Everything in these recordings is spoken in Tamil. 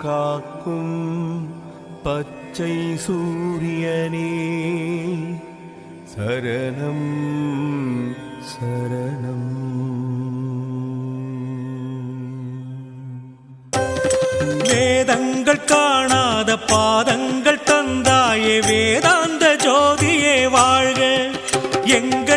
காக்கும் பச்சை சூரியனே. சரணம் சரணம். வேதங்கள் காணாத பாதங்கள் தந்தாயே வேதாந்த ஜோதியே வாழ்க. எங்கள்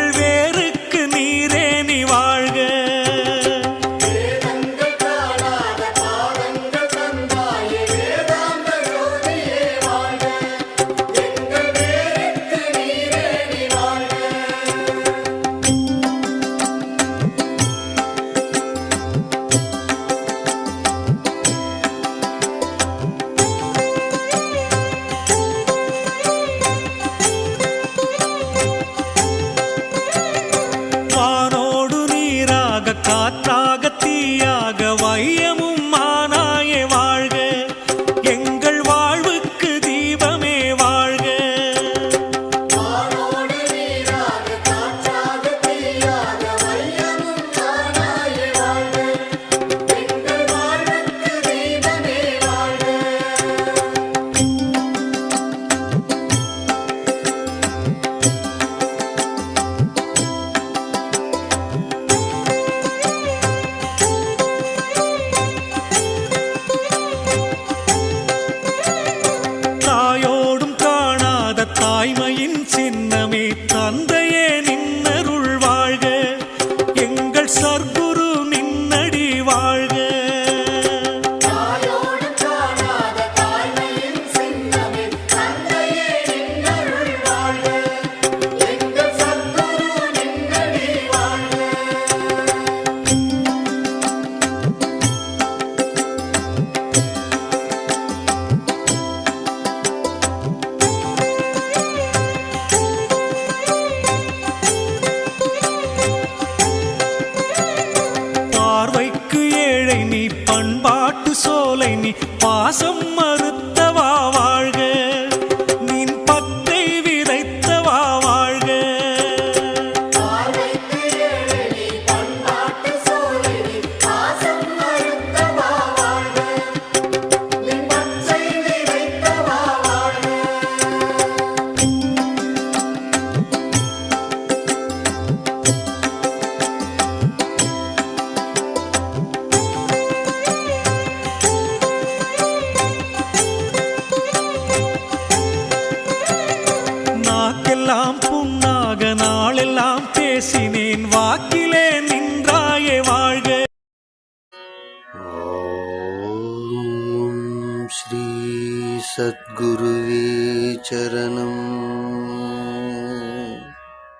காற்றாக தீயாக தாய்மையின் சின்னமே தந்த நீ பண்பாட்டு சோலை நீ பாசம் நாளெல்லாம் புண்ணாக நாளெல்லாம் பேசினேன். வாக்கிலே நின்றாயே வாழ்க. ஸ்ரீ சத்குருவே சரணம்.